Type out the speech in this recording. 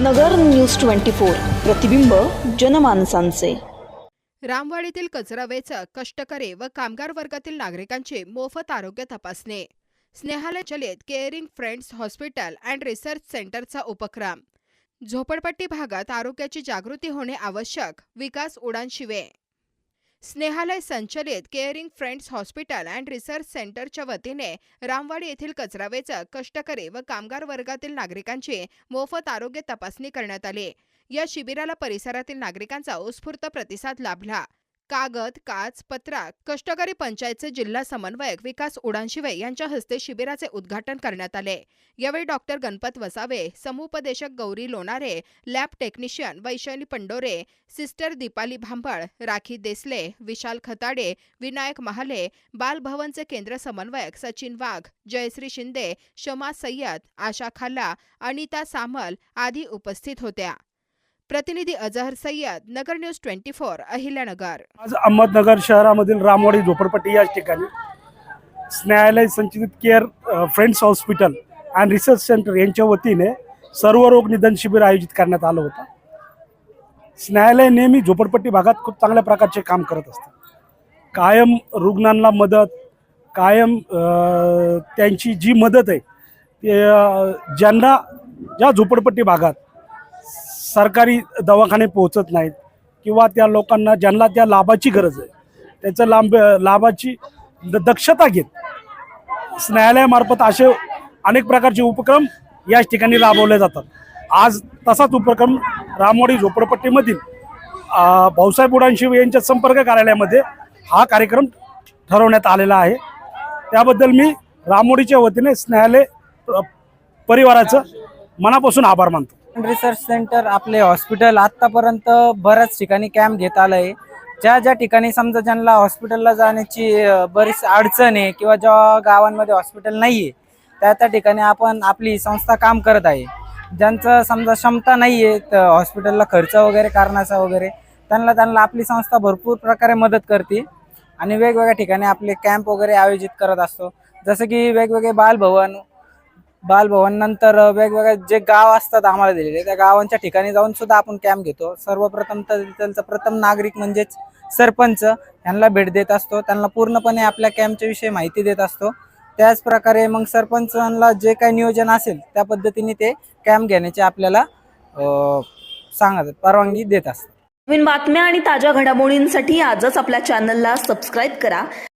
नगर news twenty four प्रतिबिंब जनमानसांचे. रामवाडीतील कचरा वेचक कष्टकरी व कामगार वर्गातील नागरिकांचे मोफत आरोग्य तपासणे. स्नेहालय चलित caring friends hospital and research सेंटरचा उपक्रम. झोपडपट्टी भागात आरोग्याची जागृती होणे आवश्यक विकास उडान शिवे. स्नेहालय संचलित caring friends hospital and research सेंटरच्या वतीने रामवाडी येथील कचरा वेचक कष्टकरी व कामगार वर्गातील नागरिकांची मोफत आरोग्य तपासणी करण्यात आली. या शिबिराला परिसरातील नागरिकांचा उत्स्फूर्त प्रतिसाद लाभला. कागद काच पत्रात कष्टकरी पंचायतचे जिल्हा समन्वयक विकास उडानशिवे यांच्या हस्ते शिबिराचे उद्घाटन करण्यात आले. यावेळी डॉक्टर गणपत वसावे समुपदेशक Gauri Lonare lab technician Vaishali Pandore sister Deepali Bhambal Rakhi Desale Vishal Khatade Vinayak Mahale बालभवनचे केंद्र समन्वयक सचिन वाघ जयश्री शिंदे शमा सय्यद आशा खाल्ला अनिता सामल आदी उपस्थित होत्या. प्रतिनिधी Azhar Sayyad Nagar news twenty four Ahilyanagar. आज अहमदनगर शहरामधील रामवाडी झोपडपट्टी या ठिकाणी स्नेहालय संचलित care friends hospital and research centre यांच्या वतीने सर्व रोग निदान शिबिर आयोजित करण्यात आलं होतं. स्नेहालय नेहमी झोपडपट्टी भागात खूप चांगल्या प्रकारचे काम करत असतं. कायम रुग्णांना मदत कायम त्यांची जी मदत आहे ते ज्यांना ज्या झोपडपट्टी भागात सरकारी दवाखाने पोहोचत नाहीत किंवा त्या लोकांना ज्यांना त्या लाभाची गरज आहे त्याचं लांब लाभाची द- दक्षता घेत स्नेहालयामार्फत असे अनेक प्रकारचे उपक्रम याच ठिकाणी राबवले जातात. आज तसाच उपक्रम रामवाडी झोपडपट्टीमधील भाऊसाहेब उडानशिव यांच्या संपर्क कार्यालयामध्ये हा कार्यक्रम ठरवण्यात आलेला आहे. त्याबद्दल मी रामोडीच्या वतीने स्नेहालय परिवाराचं मनापासून आभार मानतो. रिसर्च सेंटर आपले हॉस्पिटल आत्तापर्यंत बऱ्याच ठिकाणी कॅम्प घेत आलं आहे ज्या ज्या ठिकाणी समजा ज्यांना हॉस्पिटलला जाण्याची बरीच अडचण आहे किंवा ज्या गावांमध्ये हॉस्पिटल नाही आहे त्या त्या ठिकाणी आपण आपली संस्था काम करत आहे. ज्यांचं समजा क्षमता नाही आहे हॉस्पिटलला खर्च वगैरे कारणाचा वगैरे त्यांना त्यांना आपली संस्था भरपूर प्रकारे मदत करते आणि वेगवेगळ्या ठिकाणी आपले कॅम्प वगैरे आयोजित करत असतो. जसं की वेगवेगळे बालभवन बालभवन नंतर वेगवेगळे जे गाव असतात आम्हाला दिलेले त्या गावांच्या ठिकाणी जाऊन सुद्धा आपण कॅम्प घेतो. सर्वप्रथम तर त्यांचा प्रथम नागरिक म्हणजेच सरपंच यांना भेट देत असतो. त्यांना पूर्णपणे आपल्या कॅम्पच्या विषयी माहिती देत असतो. त्याचप्रकारे मग सरपंचांना जे काही नियोजन असेल त्या पद्धतीने ते कॅम्प घेण्याचे आपल्याला सांगत परवानगी देत असतात. नवीन बातम्या आणि ताज्या घडामोडींसाठी आजच आपल्या चॅनलला सबस्क्राईब करा.